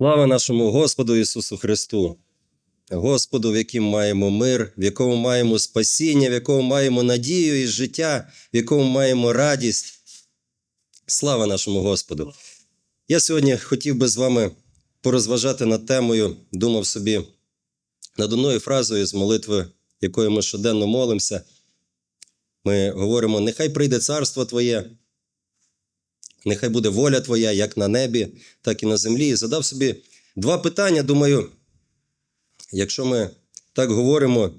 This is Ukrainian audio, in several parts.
Слава нашому Господу Ісусу Христу, Господу, в якому маємо мир, в якому маємо спасіння, в якому маємо надію і життя, в якому маємо радість. Слава нашому Господу! Я сьогодні хотів би з вами порозважати над темою, думав собі над одною фразою з молитви, якою ми щоденно молимося. Ми говоримо: нехай прийде царство Твоє, нехай буде воля Твоя, як на небі, так і на землі. І задав собі два питання. Думаю, якщо ми так говоримо,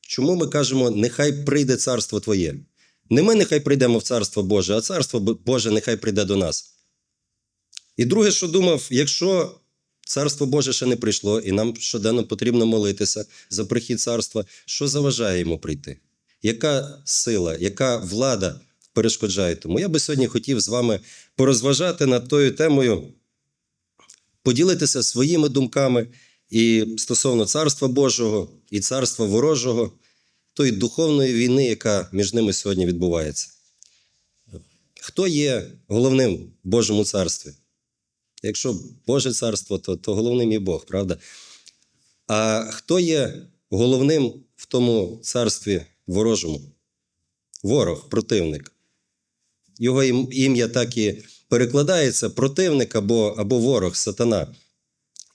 чому ми кажемо, нехай прийде царство Твоє? Не ми нехай прийдемо в царство Боже, а царство Боже нехай прийде до нас. І друге, що думав, якщо царство Боже ще не прийшло, і нам щоденно потрібно молитися за прихід царства, що заважає йому прийти? Яка сила, яка влада перешкоджає тому? Я би сьогодні хотів з вами порозважати над тою темою, поділитися своїми думками і стосовно царства Божого і царства ворожого, тої духовної війни, яка між ними сьогодні відбувається. Хто є головним в Божому царстві? Якщо Боже царство, то, то головним є Бог, правда? А хто є головним в тому царстві ворожому? Ворог, противник. Його ім'я так і перекладається противник або, або ворог, сатана.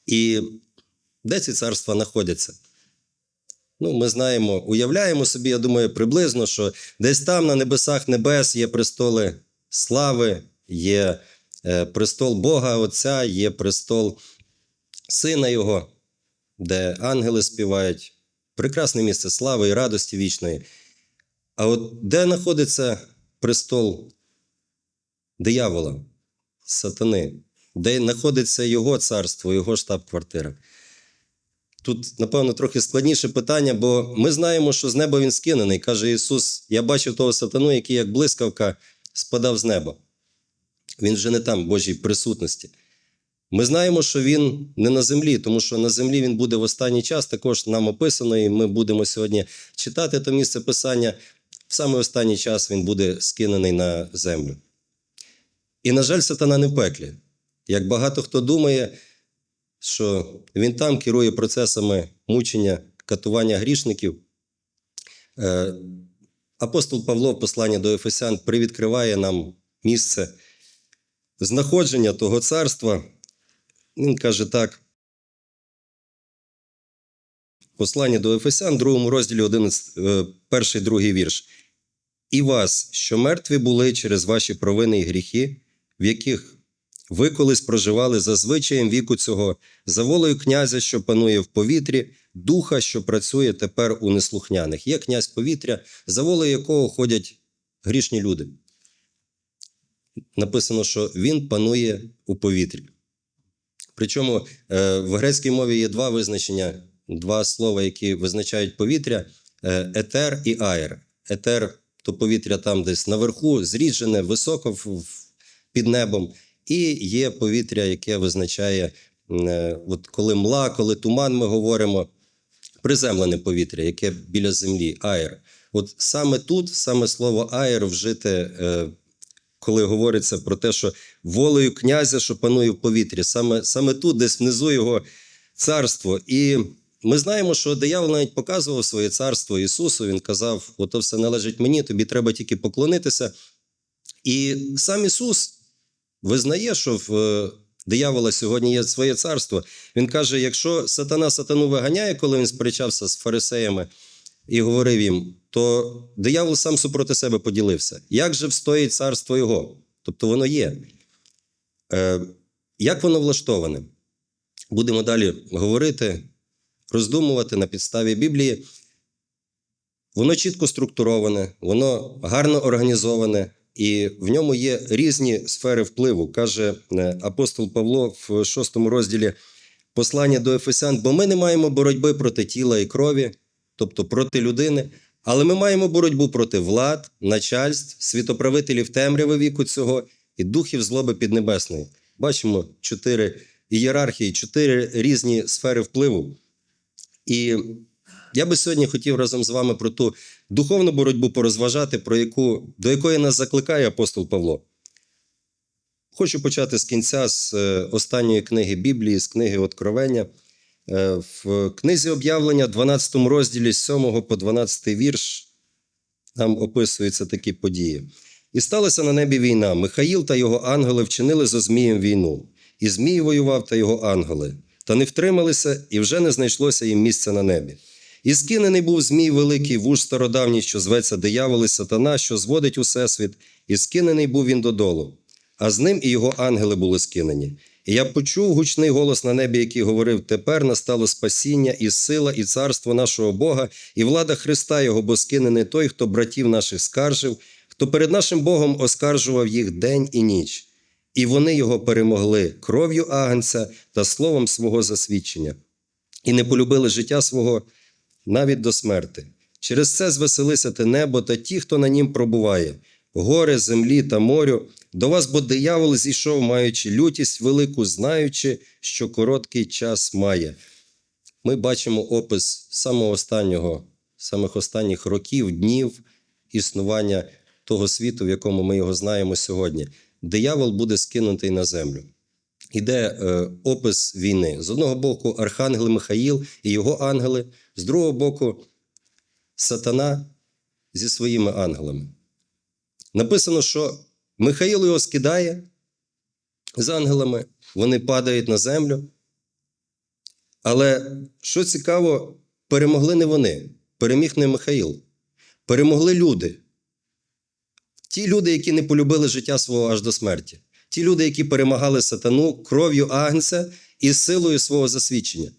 І де ці царства знаходяться? Ну, ми знаємо, уявляємо собі, я думаю, приблизно, що десь там на небесах небес є престоли слави, є е, престол Бога Отця, є престол Сина Його, де ангели співають. Прекрасне місце слави і радості вічної. А от де знаходиться престол диявола, сатани, де знаходиться його царство, його штаб-квартира? Тут, напевно, трохи складніше питання, бо ми знаємо, що з неба він скинений. Каже Ісус: Я бачив того сатану, який, як блискавка, спадав з неба. Він вже не там, в Божій присутності. Ми знаємо, що він не на землі, тому що на землі він буде в останній час. Також нам описано, і ми будемо сьогодні читати то місце писання. В саме останній час він буде скинений на землю. І, на жаль, сатана не в пеклі. Як багато хто думає, що він там керує процесами мучення, катування грішників. Е, Апостол Павло, в посланні до Ефесян, привідкриває нам місце знаходження того царства. Він каже так. Послання до Ефесян, другому розділі 11, е, перший, другий вірш. І вас, що мертві були через ваші провини і гріхи, в яких ви колись проживали за звичаєм віку цього, за волею князя, що панує в повітрі, духа, що працює тепер у неслухняних. Є князь повітря, за волею якого ходять грішні люди. Написано, що він панує у повітрі. Причому е, в грецькій мові є два визначення, два слова, які визначають повітря: е, етер і аер. Етер то повітря там десь наверху, зріджене, високо в- під небом. І є повітря, яке визначає, е, от коли мла, коли туман, ми говоримо, приземлене повітря, яке біля землі, аер. От саме тут, саме слово аер вжите, е, коли говориться про те, що волею князя, що панує в повітрі, саме, саме тут, десь внизу його царство. І ми знаємо, що диявол навіть показував своє царство Ісусу. Він казав: ото все належить мені, тобі треба тільки поклонитися. І сам Ісус визнає, що в е, диявола сьогодні є своє царство. Він каже: якщо сатана сатану виганяє, коли він сперечався з фарисеями і говорив їм, то диявол сам супроти себе поділився. Як же встоїть царство його? Тобто воно є. Е, як воно влаштоване? Будемо далі говорити, роздумувати на підставі Біблії. Воно чітко структуроване, воно гарно організоване, і в ньому є різні сфери впливу, каже е, апостол Павло в шостому розділі послання до Ефесян, бо ми не маємо боротьби проти тіла і крові, тобто проти людини, але ми маємо боротьбу проти влад, начальств, світоправителів темряви віку цього і духів злоби піднебесної. Бачимо чотири ієрархії, чотири різні сфери впливу. І я би сьогодні хотів разом з вами про ту духовну боротьбу порозважати, про яку, до якої нас закликає апостол Павло. Хочу почати з кінця з е, останньої книги Біблії, з книги Откровення. Е, В книзі об'явлення, 12 розділі з 7 по 12 вірш, там описуються такі події. І сталася на небі війна. Михаїл та його ангели вчинили зо Змієм війну. І Змій воював та його ангели. Та не втрималися, і вже не знайшлося їм місця на небі. І скинений був Змій великий, вуж стародавній, що зветься диявол і сатана, що зводить усесвіт, і скинений був він додолу. А з ним і його ангели були скинені. І я почув гучний голос на небі, який говорив: Тепер настало спасіння, і сила, і царство нашого Бога, і влада Христа Його, бо скинений той, хто братів наших скаржив, хто перед нашим Богом оскаржував їх день і ніч. І вони його перемогли кров'ю агнця та словом свого засвідчення, і не полюбили життя свого навіть до смерти. Через це звеселися те небо та ті, хто на нім пробуває, гори, землі та морю. До вас, бо диявол зійшов, маючи лютість велику, знаючи, що короткий час має. Ми бачимо опис самого останнього, самих останніх років, днів існування того світу, в якому ми його знаємо сьогодні. Диявол буде скинутий на землю. Іде е, опис війни. З одного боку, архангел Михаїл і його ангели, з другого боку, сатана зі своїми ангелами. Написано, що Михаїл його скидає з ангелами, вони падають на землю. Але що цікаво, перемогли не вони, переміг не Михаїл. Перемогли люди. Ті люди, які не полюбили життя свого аж до смерті. Ті люди, які перемагали сатану кров'ю агнця і силою свого засвідчення.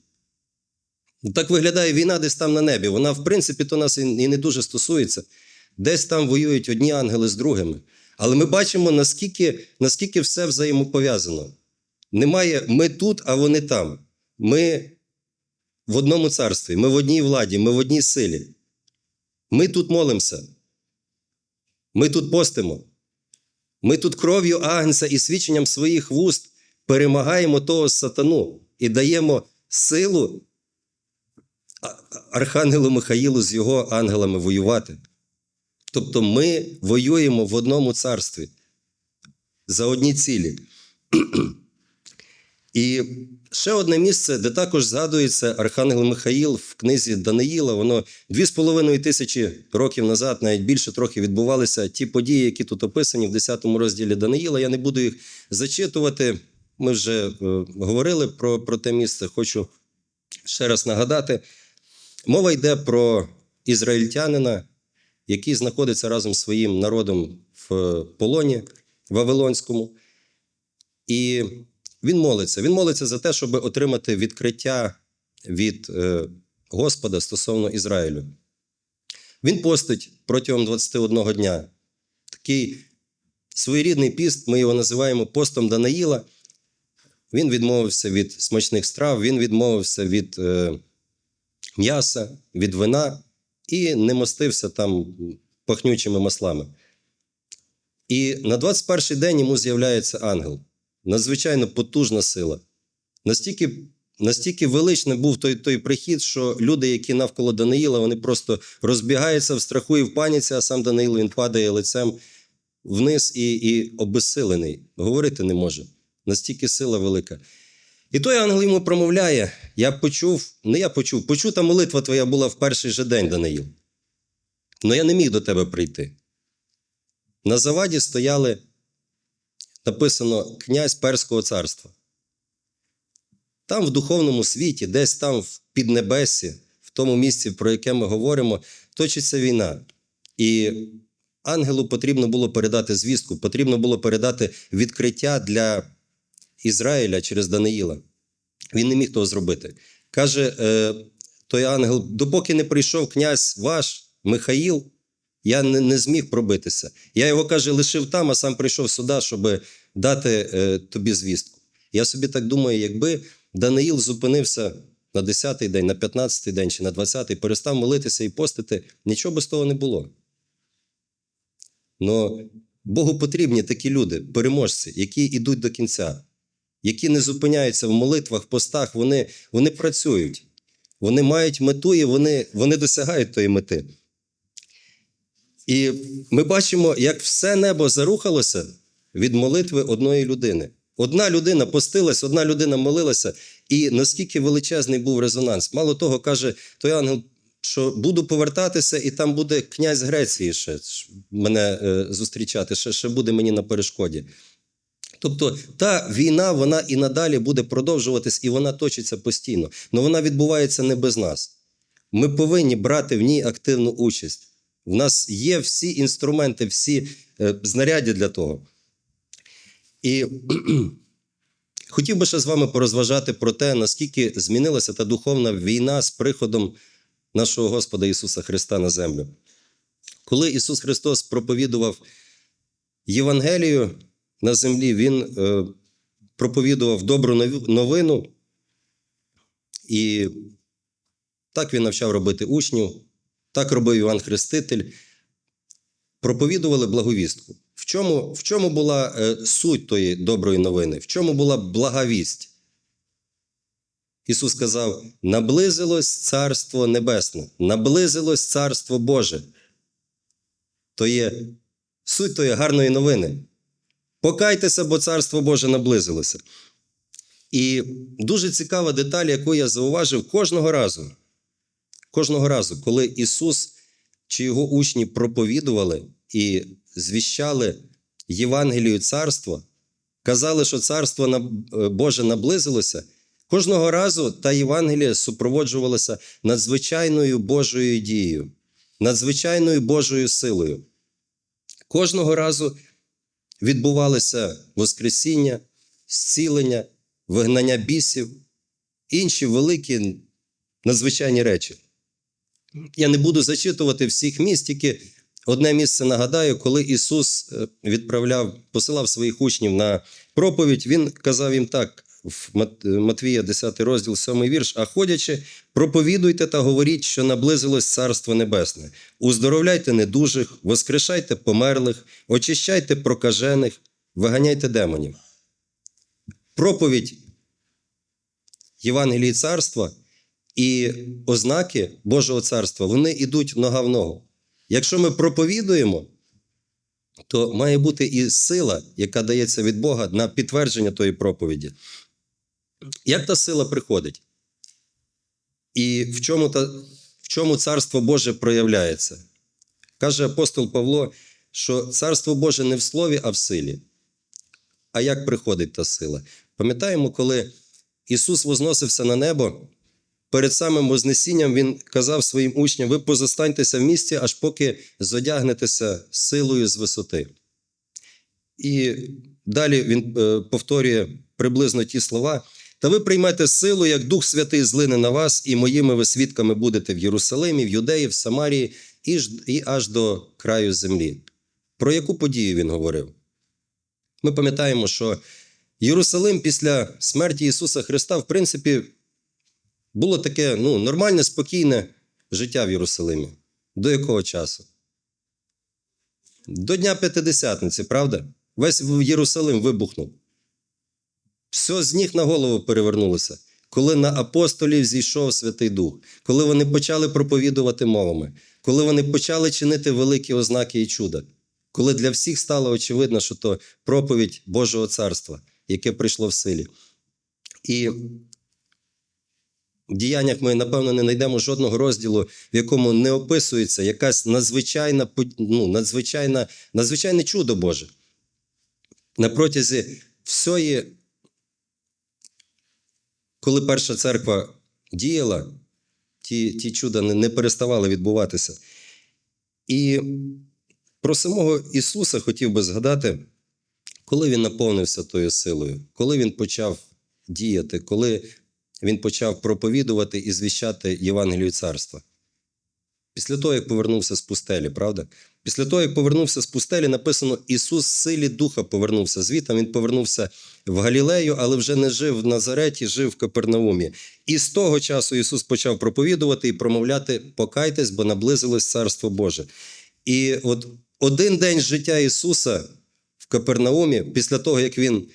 Так виглядає війна десь там на небі. Вона, в принципі, то нас і не дуже стосується. Десь там воюють одні ангели з другими. Але ми бачимо, наскільки, наскільки все взаємопов'язано. Немає ми тут, а вони там. Ми в одному царстві, ми в одній владі, ми в одній силі. Ми тут молимося. Ми тут постимо. Ми тут кров'ю Агнца і свідченням своїх вуст перемагаємо того сатану і даємо силу Архангелу Михаїлу з його ангелами воювати. Тобто ми воюємо в одному царстві за одні цілі. І ще одне місце, де також згадується Архангел Михаїл в книзі Даниїла. Воно дві з половиною тисячі років назад, навіть більше трохи відбувалися ті події, які тут описані в 10 розділі Даниїла. Я не буду їх зачитувати. Ми вже е, говорили про, про те місце. Хочу ще раз нагадати. Мова йде про ізраїльтянина, який знаходиться разом з своїм народом в полоні Вавилонському. І він молиться. Він молиться за те, щоб отримати відкриття від е, Господа стосовно Ізраїлю. Він постить протягом 21 дня. Такий своєрідний піст, ми його називаємо постом Данаїла. Він відмовився від смачних страв, він відмовився від е, м'яса, від вина і не мостився там пахнючими маслами. І на 21-й день йому з'являється ангел надзвичайно потужна сила. Настільки, настільки величний був той, той прихід, що люди, які навколо Даниїла, вони просто розбігаються в страху і в паніці, а сам Даниїл він падає лицем вниз і, і обезсилений. Говорити не може. Настільки сила велика. І той ангел йому промовляє: Я почув, не я почув, почута молитва твоя була в перший же день, Даниїл. Но я не міг до тебе прийти. На заваді стояли написано князь Перського царства. Там, в духовному світі, десь там в піднебесі, в тому місці, про яке ми говоримо, точиться війна. І ангелу потрібно було передати звістку, потрібно було передати відкриття для Ізраїля через Даниїла. Він не міг того зробити. Каже е, той ангел: допоки не прийшов князь ваш, Михаїл, я не, не зміг пробитися. Я його каже, лишив там, а сам прийшов сюди, щоб дати е, тобі звістку. Я собі так думаю, якби Даниїл зупинився на 10-й день, на 15-й день чи на 20-й, перестав молитися і постити, нічого би з того не було. Но Богу потрібні такі люди, переможці, які йдуть до кінця, які не зупиняються в молитвах, постах, вони, вони працюють, вони мають мету і вони, вони досягають тої мети. І ми бачимо, як все небо зарухалося від молитви одної людини. Одна людина постилась, одна людина молилася, і наскільки величезний був резонанс. Мало того, каже той ангел, що буду повертатися, і там буде князь Греції ще мене е, зустрічати, ще, ще буде мені на перешкоді. Тобто та війна вона і надалі буде продовжуватись, і вона точиться постійно. Але вона відбувається не без нас. Ми повинні брати в ній активну участь. В нас є всі інструменти, всі е, знаряддя для того. І хотів би ще з вами порозважати про те, наскільки змінилася та духовна війна з приходом нашого Господа Ісуса Христа на землю. Коли Ісус Христос проповідував Євангелію на землі, Він е, проповідував добру новину, і так він навчав робити учнів, так робив Іван Хреститель. Проповідували благовістку. В чому, в чому була е, суть тої доброї новини? В чому була благовість? Ісус сказав: наблизилось Царство Небесне, наблизилось Царство Боже. То є суть тої гарної новини. Покайтеся, бо Царство Боже наблизилося. І дуже цікава деталь, яку я зауважив кожного разу. Кожного разу, коли Ісус чи його учні проповідували і звіщали Євангелію царства, казали, що царство е, Боже наблизилося, кожного разу та Євангелія супроводжувалася надзвичайною Божою дією, надзвичайною Божою силою. Кожного разу відбувалося Воскресіння, зцілення, вигнання бісів, інші великі надзвичайні речі. Я не буду зачитувати всіх місць, тільки одне місце нагадаю, коли Ісус е, відправляв, посилав своїх учнів на проповідь, Він казав їм так в е, Матвія, 10 розділ, 7 вірш. А ходячи, проповідуйте та говоріть, що наблизилось Царство Небесне. Уздоровляйте недужих, воскрешайте померлих, очищайте прокажених, виганяйте демонів. Проповідь Євангелії царства і ознаки Божого царства вони йдуть нога в ногу. Якщо ми проповідуємо, то має бути і сила, яка дається від Бога на підтвердження тої проповіді. Як та сила приходить? І в чому, та, в чому царство Боже проявляється? Каже апостол Павло, що царство Боже не в слові, а в силі. А як приходить та сила? Пам'ятаємо, коли Ісус возносився на небо, перед самим Вознесінням Він казав своїм учням: ви позостаньтеся в місті, аж поки зодягнетеся силою з висоти. І далі він е, повторює приблизно ті слова. Та ви приймете силу, як Дух Святий злине на вас, і моїми ви свідками будете в Єрусалимі, в Юдеї, в Самарії і, аж до краю землі. Про яку подію він говорив? Ми пам'ятаємо, що Єрусалим після смерті Ісуса Христа, в принципі, було таке ну, нормальне, спокійне життя в Єрусалимі. До якого часу? До Дня П'ятидесятниці, правда? Весь Єрусалим вибухнув. Все з ніг на голову перевернулося, коли на апостолів зійшов Святий Дух, коли вони почали проповідувати мовами, коли вони почали чинити великі ознаки і чуда, коли для всіх стало очевидно, що то проповідь Божого царства, яке прийшло в силі. І діяннях ми, напевно, не знайдемо жодного розділу, в якому не описується якась надзвичайна, ну, надзвичайна, надзвичайне чудо Боже. На протязі всої, коли перша церква діяла, ті, ті чуда не, не переставали відбуватися. І про самого Ісуса хотів би згадати, коли він наповнився тою силою, коли він почав діяти, коли він почав проповідувати і звіщати Євангелію царства. Після того, як повернувся з пустелі, правда? Після того, як повернувся з пустелі, написано: Ісус в силі духа повернувся звітом. Він повернувся в Галілею, але вже не жив в Назареті, жив в Капернаумі. І з того часу Ісус почав проповідувати і промовляти: покайтесь, бо наблизилось Царство Боже. І от один день життя Ісуса в Капернаумі, після того, як Він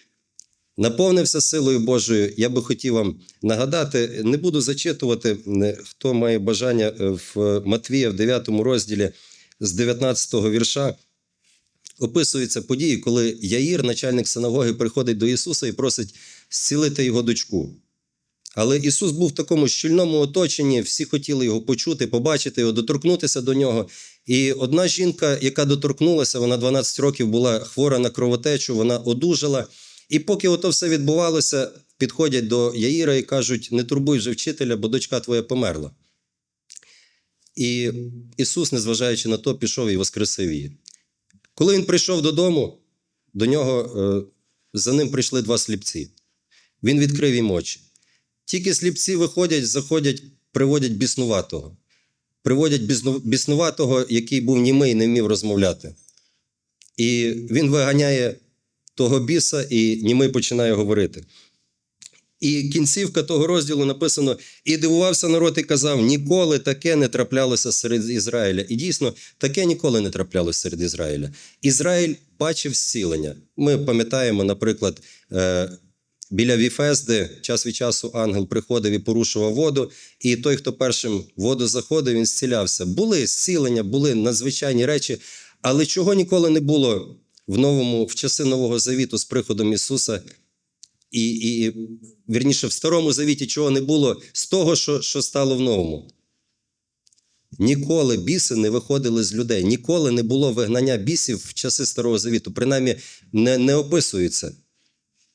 наповнився силою Божою, я би хотів вам нагадати, не буду зачитувати, хто має бажання е, в Матвія в 9 розділі з 19 вірша. описуються події, коли Яїр, начальник синагоги, приходить до Ісуса і просить зцілити його дочку. Але Ісус був в такому щільному оточенні, всі хотіли його почути, побачити його, доторкнутися до нього. І одна жінка, яка доторкнулася, вона 12 років була хвора на кровотечу, вона одужала. І поки ото все відбувалося, підходять до Яїра і кажуть: не турбуй вже вчителя, бо дочка твоя померла. І Ісус, незважаючи на то, пішов і воскресив її. Коли він прийшов додому, до нього е, за ним прийшли два сліпці. Він відкрив їм очі. Тільки сліпці виходять, заходять, приводять біснуватого. Приводять біснуватого, який був німий, не вмів розмовляти. І він виганяє того біса, і німий починає говорити. І кінцівка того розділу написано: і дивувався народ і казав: ніколи таке не траплялося серед Ізраїля. І дійсно, таке ніколи не траплялося серед Ізраїля. Ізраїль бачив зцілення. Ми пам'ятаємо, наприклад, е, біля Віфезди час від часу ангел приходив і порушував воду, і той, хто першим воду заходив, він зцілявся. Були зцілення, були надзвичайні речі, але чого ніколи не було в новому, в часи Нового Завіту з приходом Ісуса і, і вірніше, в старому завіті чого не було з того, що, що стало в новому. Ніколи біси не виходили з людей, ніколи не було вигнання бісів в часи Старого Завіту. Принаймні не, не описується.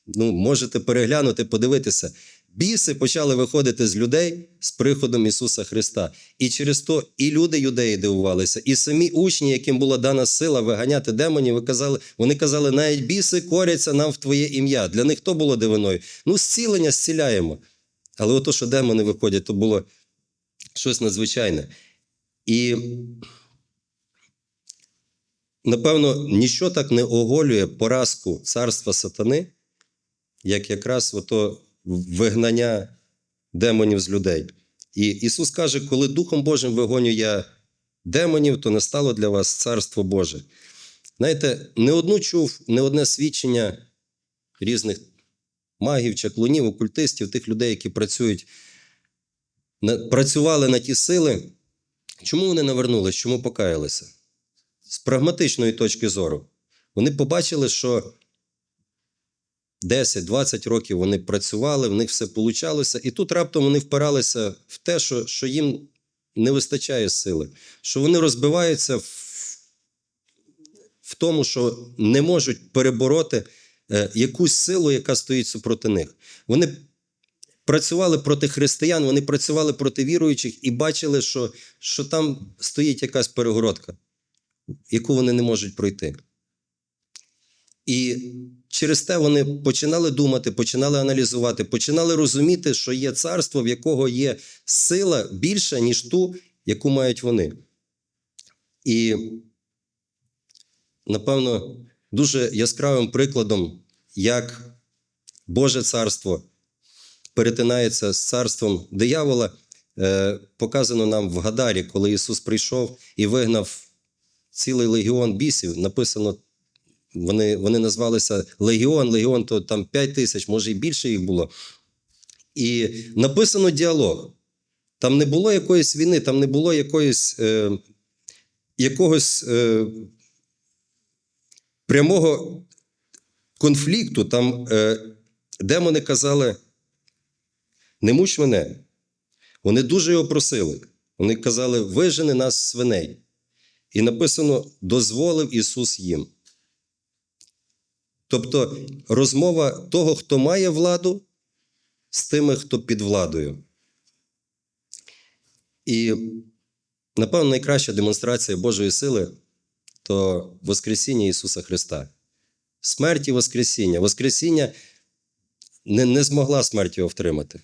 Ну, можете переглянути, подивитися. Біси почали виходити з людей з приходом Ісуса Христа. І через то і люди юдеї дивувалися, і самі учні, яким була дана сила виганяти демонів, казали, вони казали, навіть біси коряться нам в Твоє ім'я. Для них то було дивиною. Ну, зцілення зціляємо. Але ото, що демони виходять, то було щось надзвичайне. І напевно, ніщо так не оголює поразку царства сатани, як якраз ото вигнання демонів з людей. І Ісус каже, коли Духом Божим вигоню я демонів, то настало для вас Царство Боже. Знаєте, не одну чув, не одне свідчення різних магів, чаклунів, окультистів, тих людей, які працюють, працювали на ті сили. Чому вони навернулись? Чому покаялися? З прагматичної точки зору. Вони побачили, що 10-20 років вони працювали, в них все получалося, і тут раптом вони впиралися в те, що, що їм не вистачає сили, що вони розбиваються в, в тому, що не можуть перебороти е, якусь силу, яка стоїть супроти них. Вони працювали проти християн, вони працювали проти віруючих і бачили, що, що там стоїть якась перегородка, яку вони не можуть пройти. І через те вони починали думати, починали аналізувати, починали розуміти, що є царство, в якого є сила більша, ніж ту, яку мають вони. І, напевно, дуже яскравим прикладом, як Боже царство перетинається з царством диявола, е, показано нам в Гадарі, коли Ісус прийшов і вигнав цілий легіон бісів. Написано вони, вони назвалися Легіон. Легіон то там 5 тисяч, може і більше їх було. І написано діалог. Там не було якоїсь війни, там не було якоїсь, е, якогось е, прямого конфлікту. Там е, демони казали: не муч мене. Вони дуже його просили. Вони казали, вижени нас свиней. І написано: дозволив Ісус їм. Тобто розмова того, хто має владу, з тими, хто під владою. І, напевно, найкраща демонстрація Божої сили то Воскресіння Ісуса Христа. Смерть і Воскресіння. Воскресіння не, не змогла смерть його втримати.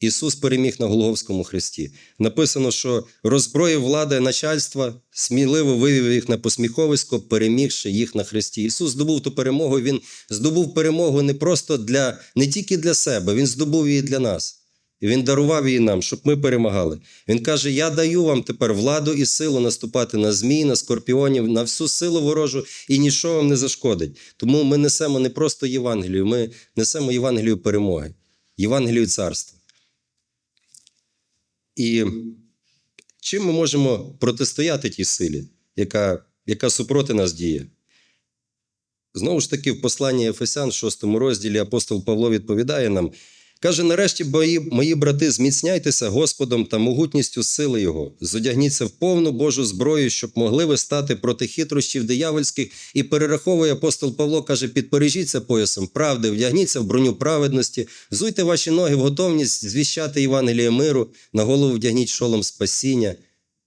Ісус переміг на Голговському хресті. Написано, що роззброїв влада начальства, сміливо вивів їх на посміховисько, перемігши їх на хресті. Ісус здобув ту перемогу. Він здобув перемогу не просто для не тільки для себе, Він здобув її для нас. І Він дарував її нам, щоб ми перемагали. Він каже: Я даю вам тепер владу і силу наступати на змій, на скорпіонів, на всю силу ворожу, і нічого вам не зашкодить. Тому ми несемо не просто Євангелію, ми несемо Євангелію перемоги, Євангелію царства. І чим ми можемо протистояти тій силі, яка, яка супроти нас діє? Знову ж таки, в посланні Ефесян, 6 розділі, апостол Павло відповідає нам. Каже: нарешті, мої, брати, зміцняйтеся Господом та могутністю сили Його, зодягніться в повну Божу зброю, щоб могли ви стати проти хитрощів диявольських. І перераховує апостол Павло, каже: підпережіться поясом правди, вдягніться в броню праведності, зуйте ваші ноги в готовність звіщати Євангеліє миру, на голову вдягніть шолом спасіння.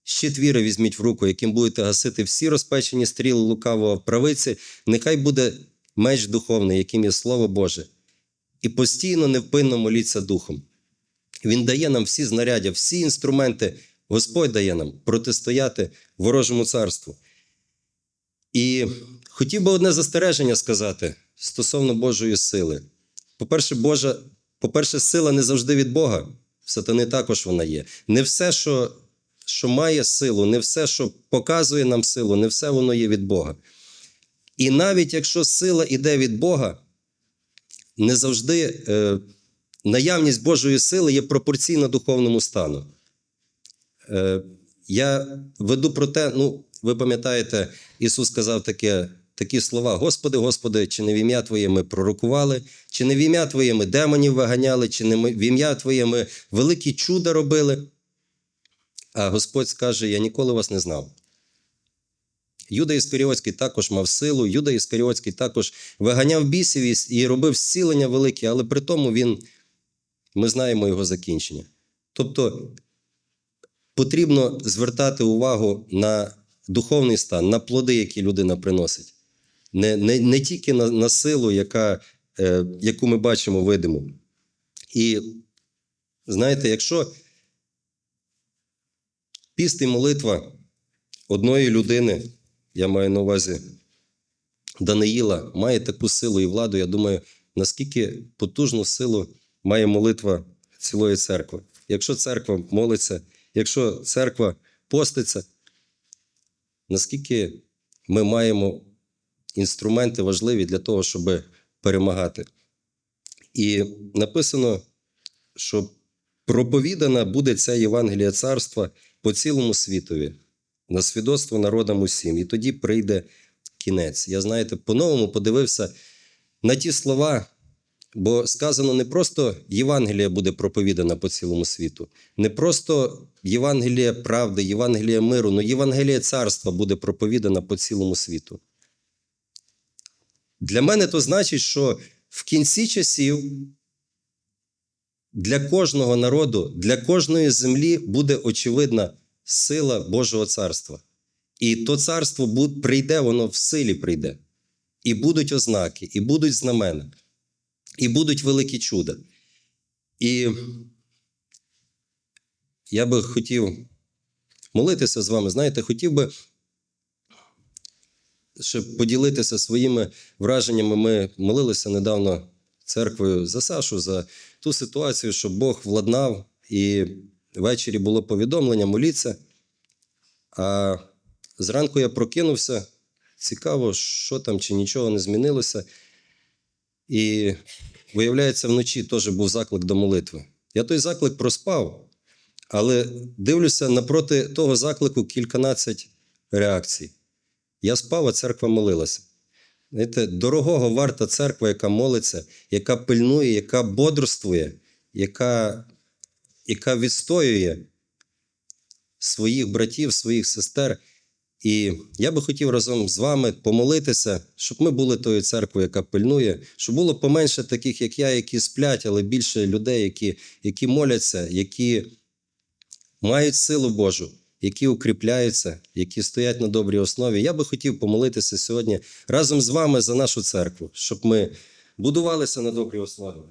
Щит віри візьміть в руку, яким будете гасити всі розпечені стріли лукавого в правиці, нехай буде меч духовний, яким є Слово Боже. І постійно невпинно моліться Духом. Він дає нам всі знаряддя, всі інструменти. Господь дає нам протистояти ворожому царству. І хотів би одне застереження сказати стосовно Божої сили. По-перше, Божа, по-перше, сила не завжди від Бога. В Сатани також вона є. Не все, що, що має силу, не все, що показує нам силу, не все воно є від Бога. І навіть якщо сила йде від Бога, не завжди е, наявність Божої сили є пропорційна духовному стану. Е, я веду про те, ну, ви пам'ятаєте, Ісус сказав таке, такі слова: Господи, Господи, чи не в ім'я Твоє ми пророкували, чи не в ім'я Твоє ми демонів виганяли, чи не в ім'я Твоє ми великі чуда робили. А Господь скаже: Я ніколи вас не знав. Юда Іскаріотський також мав силу, Юда Іскаріотський також виганяв бісів і робив зцілення велике, але при тому він, ми знаємо його закінчення. Тобто потрібно звертати увагу на духовний стан, на плоди, які людина приносить. Не, не, не тільки на, на силу, яка, е, яку ми бачимо видиму. І знаєте, якщо піст і молитва одної людини, я маю на увазі Даниїла, має таку силу і владу, я думаю, наскільки потужну силу має молитва цілої церкви. Якщо церква молиться, якщо церква поститься, наскільки ми маємо інструменти важливі для того, щоб перемагати. І написано, що проповідана буде ця Євангелія царства по цілому світові, на свідоцтво народам усім. І тоді прийде кінець. Я, знаєте, по-новому подивився на ті слова, бо сказано не просто Євангелія буде проповідана по цілому світу, не просто Євангелія правди, Євангелія миру, але Євангелія царства буде проповідана по цілому світу. Для мене то значить, що в кінці часів для кожного народу, для кожної землі буде очевидна сила Божого царства. І то царство прийде, воно в силі прийде. І будуть ознаки, і будуть знамена, і будуть великі чуда. І я би хотів молитися з вами. Знаєте, хотів би щоб поділитися своїми враженнями. Ми молилися недавно церквою за Сашу, за ту ситуацію, що Бог владнав, і ввечері було повідомлення, моліться. А зранку я прокинувся, цікаво, що там, чи нічого не змінилося. І виявляється, вночі теж був заклик до молитви. Я той заклик проспав, але дивлюся напроти того заклику кільканадцять реакцій. Я спав, а церква молилася. Знаєте, дорогого варта церква, яка молиться, яка пильнує, яка бодрствує, яка, яка відстоює своїх братів, своїх сестер. І я би хотів разом з вами помолитися, щоб ми були тою церквою, яка пильнує, щоб було поменше таких, як я, які сплять, але більше людей, які, які моляться, які мають силу Божу, які укріпляються, які стоять на добрій основі. Я би хотів помолитися сьогодні разом з вами за нашу церкву, щоб ми будувалися на добрій основі.